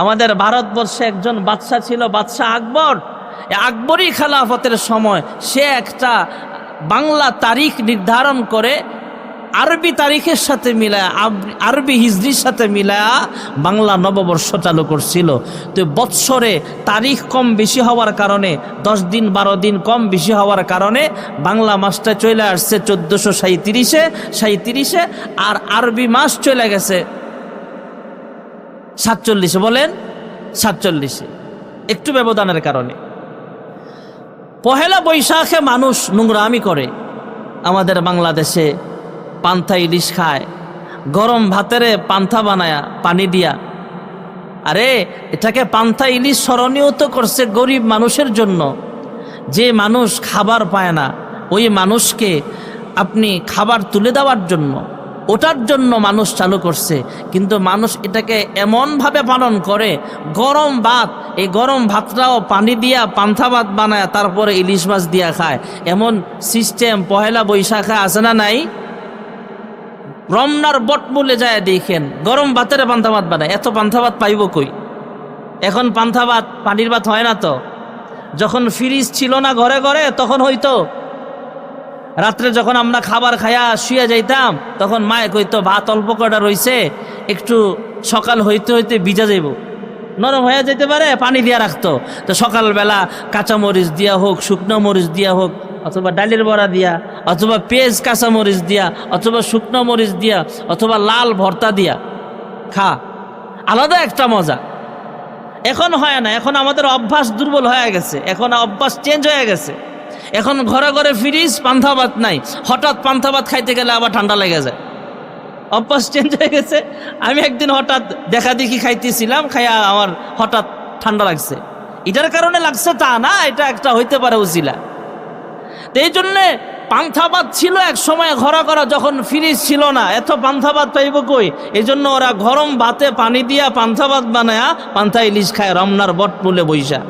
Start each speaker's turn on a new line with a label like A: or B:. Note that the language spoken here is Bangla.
A: আমাদের ভারতবর্ষে একজন বাদশা ছিল বাদশাহ আকবর। এ আকবরী খেলাফতের সময় সে একটা বাংলা তারিখ নির্ধারণ করে আরবি তারিখের সাথে মিলায়া আরবি হিজরির সাথে মিলায়া বাংলা নববর্ষ চালু করছিল। তো বৎসরে তারিখ কম বেশি হওয়ার কারণে, দশ দিন, বারো দিন কম বেশি হওয়ার কারণে বাংলা মাসটা চলে আসছে চোদ্দোশো সাঁত্রিশে সাঁত্রিশে আর আরবি মাস চলে গেছে সাতচল্লিশে বলেন, সাতচল্লিশে। একটু ব্যবধানের কারণে। পহেলা বৈশাখে মানুষ নোংরামি করে। আমাদের বাংলাদেশে পান্থা ইলিশ খায়, গরম ভাতেরে পান্থা বানায়া পানি দিয়া। আরে, এটাকে পান্থা ইলিশ স্মরণীয় তো করছে গরিব মানুষের জন্য। যে মানুষ খাবার পায় না, ওই মানুষকে আপনি খাবার তুলে দেওয়ার জন্য। ওটার জন্য মানুষ চালু করছে। কিন্তু মানুষ এটাকে এমনভাবে পালন করে, গরম ভাত, এই গরম ভাতটাও পানি দিয়া, পান্থা ভাত বানায়, তারপরে ইলিশ মাছ দিয়া খায়। এমন সিস্টেম পহেলা বৈশাখে আছে না নাই? রমনার বটমূলে যায় দেখেন, গরম ভাতের পান্থা ভাত বানায়। এত পান্থা ভাত পাইব কই? এখন পান্থা ভাত, পানির ভাত হয় না তো? যখন ফ্রিজ ছিল না ঘরে ঘরে, তখন হইতো রাত্রে যখন আমরা খাবার খায়া শুয়ে যাইতাম, তখন মায়ে কইতো, ভাত অল্প কটা রইছে, একটু সকাল হইতে হইতে ভিজা যাইব। নরম হয়ে যেতে পারে, পানি দিয়া রাখতো। তো সকালবেলা কাঁচা মরিচ দিয়া হোক, শুকনো মরিচ দিয়া হোক, অথবা ডালের বড়া দিয়া, অথবা পেঁয়াজ, কাঁচা মরিচ দিয়া, অথবা শুকনো মরিচ দিয়া, অথবা লাল ভর্তা দিয়া, খা। আলাদা একটা মজা। এখন হয় না, এখন আমাদের অভ্যাস দুর্বল হয়ে গেছে, এখন অভ্যাস চেঞ্জ হয়ে গেছে। এখন ঘরে ঘরে ফ্রিজ, পান্থা ভাত নাই। হঠাৎ পান্থা ভাত খাইতে গেলে আবার ঠান্ডা লেগে যায়। অভ্যাস চেঞ্জ হয়ে গেছে। আমি একদিন হঠাৎ দেখা দেখি খাইতেছিলাম, খাইয়া আমার হঠাৎ ঠান্ডা লাগছে। এটার কারণে লাগছে তা না, এটা একটা হইতে পারে উচিলা তো এই জন্যে পান্থাবাদ ছিল এক সময় ঘরা করা যখন ফ্রিজ ছিল না, এত পান্থাবাদ পাইব কই? এই জন্য ওরা গরম ভাতে পানি দিয়া পান্থাবাদ বানায়া পান্থা ইলিশ খায়, রমনার বট মূলে বৈশা।